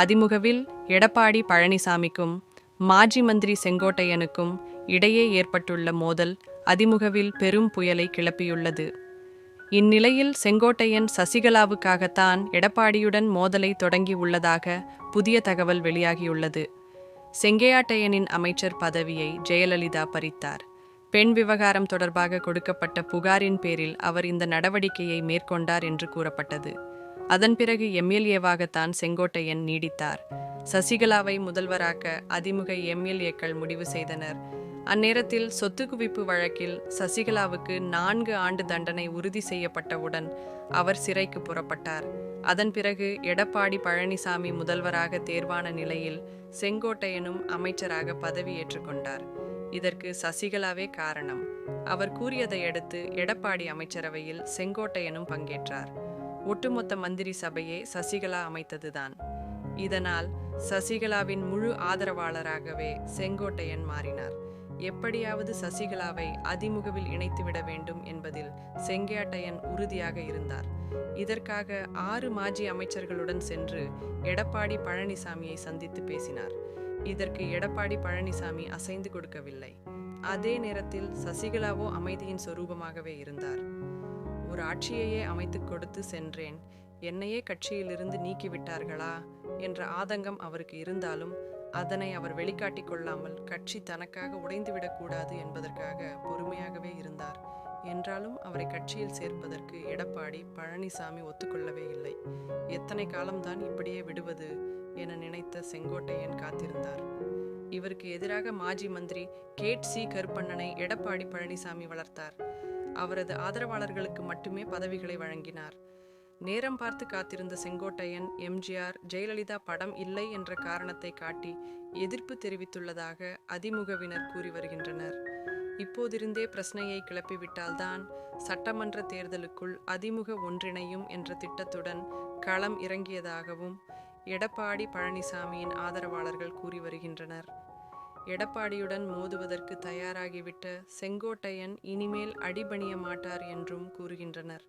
அதிமுகவில் எடப்பாடி பழனிசாமிக்கும் மாஜி மந்திரி செங்கோட்டையனுக்கும் இடையே ஏற்பட்டுள்ள மோதல் அதிமுகவில் பெரும் புயலை கிளப்பியுள்ளது. இந்நிலையில் செங்கோட்டையன் சசிகலாவுக்காகத்தான் எடப்பாடியுடன் மோதலை தொடங்கி உள்ளதாக புதிய தகவல் வெளியாகியுள்ளது. செங்கையாட்டையனின் அமைச்சர் பதவியை ஜெயலலிதா பறித்தார். பெண் விவகாரம் தொடர்பாக கொடுக்கப்பட்ட புகாரின் பேரில் அவர் இந்த நடவடிக்கையை மேற்கொண்டார் என்று கூறப்பட்டது. அதன் பிறகு எம்எல்ஏவாகத்தான் செங்கோட்டையன் நீடித்தார். சசிகலாவை முதல்வராக்க அதிமுக எம்எல்ஏக்கள் முடிவு செய்தனர். அந்நேரத்தில் சொத்து குவிப்பு வழக்கில் சசிகலாவுக்கு நான்கு ஆண்டு தண்டனை உறுதி செய்யப்பட்டவுடன் அவர் சிறைக்கு புறப்பட்டார். அதன் பிறகு எடப்பாடி பழனிசாமி முதல்வராக தேர்வான நிலையில் செங்கோட்டையனும் அமைச்சராக பதவியேற்றுக் கொண்டார். இதற்கு சசிகலாவே காரணம். அவர் கூறியதை அடுத்து எடப்பாடி அமைச்சரவையில் செங்கோட்டையனும் பங்கேற்றார். ஒட்டுமொத்த மந்திரி சபையே சசிகலா அமைத்ததுதான். இதனால் சசிகலாவின் முழு ஆதரவாளராகவே செங்கோட்டையன் மாறினார். எப்படியாவது சசிகலாவை அதிமுகவில் இணைத்துவிட வேண்டும் என்பதில் செங்கேட்டையன் உறுதியாக இருந்தார். இதற்காக ஆறு மாஜி அமைச்சர்களுடன் சென்று எடப்பாடி பழனிசாமியை சந்தித்து பேசினார். இதற்கு எடப்பாடி பழனிசாமி அசைந்து கொடுக்கவில்லை. அதே நேரத்தில் சசிகலாவோ அமைதியின் சொரூபமாகவே இருந்தார். ஒரு ஆட்சியையே அமைத்துக் கொடுத்து சென்றேன். என்னையே கட்சியிலிருந்து நீக்கிவிட்டார்களா? என்ற ஆதங்கம் அவருக்கு இருந்தாலும் அதனை அவர் வெளிக்காட்டிக் கொள்ளாமல் கட்சி தனக்காக உடைந்துவிடக்கூடாது என்பதற்காக பொறுமையாகவே இருந்தார். என்றாலும் அவரை கட்சியில் சேர்ப்பதற்கு எடப்பாடி பழனிசாமி ஒத்துக்கொள்ளவே இல்லை. எத்தனை காலம்தான் இப்படியே விடுவது என நினைத்த செங்கோட்டையன் காத்திருந்தார். இவருக்கு எதிராக மாஜி மந்திரி கேட் சி கருப்பண்ணனை எடப்பாடி பழனிசாமி வளர்த்தார். அவரது ஆதரவாளர்களுக்கு மட்டுமே பதவிகளை வழங்கினார். நேரம் பார்த்து காத்திருந்த செங்கோட்டையன் எம்ஜிஆர் ஜெயலலிதா படம் இல்லை என்ற காரணத்தை காட்டி எதிர்ப்பு தெரிவித்துள்ளதாக அதிமுகவினர் கூறி வருகின்றனர். இப்போதிருந்தே பிரச்சனையை கிளப்பிவிட்டால்தான் சட்டமன்ற தேர்தலுக்குள் அதிமுக ஒன்றிணையும் என்ற திட்டத்துடன் களம் இறங்கியதாகவும் எடப்பாடி பழனிசாமியின் ஆதரவாளர்கள் கூறி வருகின்றனர். எடப்பாடியுடன் மோதுவதற்கு தயாராகிவிட்ட செங்கோட்டையன் இனிமேல் அடிபணிய மாட்டார் என்றும் கூறுகின்றனர்.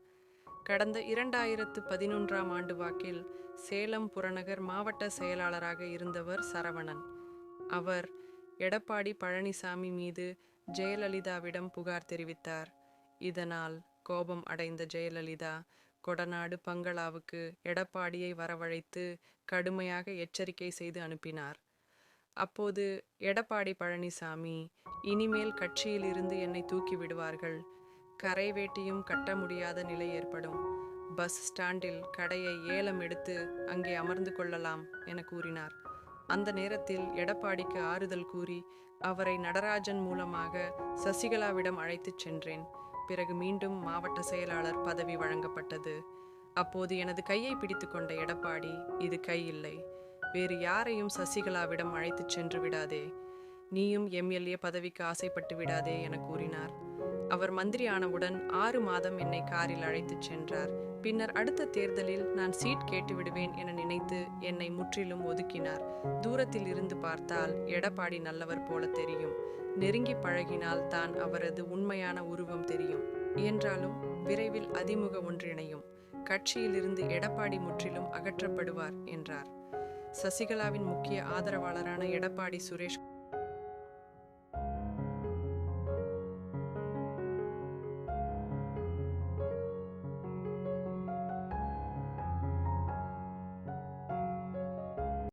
கடந்த இரண்டாயிரத்து பதினொன்றாம் ஆண்டு வாக்கில் சேலம் புறநகர் மாவட்ட செயலாளராக இருந்தவர் சரவணன். அவர் எடப்பாடி பழனிசாமி மீது ஜெயலலிதாவிடம் புகார் தெரிவித்தார். இதனால் கோபம் அடைந்த ஜெயலலிதா கொடநாடு பங்களாவுக்கு எடப்பாடியை வரவழைத்து கடுமையாக எச்சரிக்கை செய்து அனுப்பினார். அப்போது எடப்பாடி பழனிசாமி இனிமேல் கட்சியிலிருந்து என்னை தூக்கி விடுவார்கள். கரை வேட்டியும் கட்ட முடியாத நிலை ஏற்படும். பஸ் ஸ்டாண்டில் கடையை ஏலம் எடுத்து அங்கே அமர்ந்து கொள்ளலாம் என கூறினார். அந்த நேரத்தில் எடப்பாடிக்கு ஆறுதல் கூறி அவரை நடராஜன் மூலமாக சசிகலாவிடம் அழைத்துச் சென்றேன். பிறகு மீண்டும் மாவட்ட செயலாளர் பதவி வழங்கப்பட்டது. அப்போது எனது கையை பிடித்துக்கொண்ட எடப்பாடி இது கை இல்லை. வேறு யாரையும் சசிகலாவிடம் அழைத்துச் சென்று விடாதே. நீயும் எம்எல்ஏ பதவிக்கு ஆசைப்பட்டு விடாதே என கூறினார். அவர் மந்திரி ஆனவுடன் ஆறு மாதம் என்னை காரில் அழைத்துச் சென்றார். பின்னர் அடுத்த தேர்தலில் நான் சீட் கேட்டு விடுவேன் என நினைத்து என்னை முற்றிலும் ஒதுக்கினார். தூரத்தில் இருந்து பார்த்தால் எடப்பாடி நல்லவர் போல தெரியும். நெருங்கி பழகினால் தான் அவரது உண்மையான உருவம் தெரியும். என்றாலும் விரைவில் அதிமுக ஒன்றிணையும். கட்சியிலிருந்து எடப்பாடி முற்றிலும் அகற்றப்படுவார் என்றார். சசிகலாவின் முக்கிய ஆதரவாளரான எடப்பாடி சுரேஷ்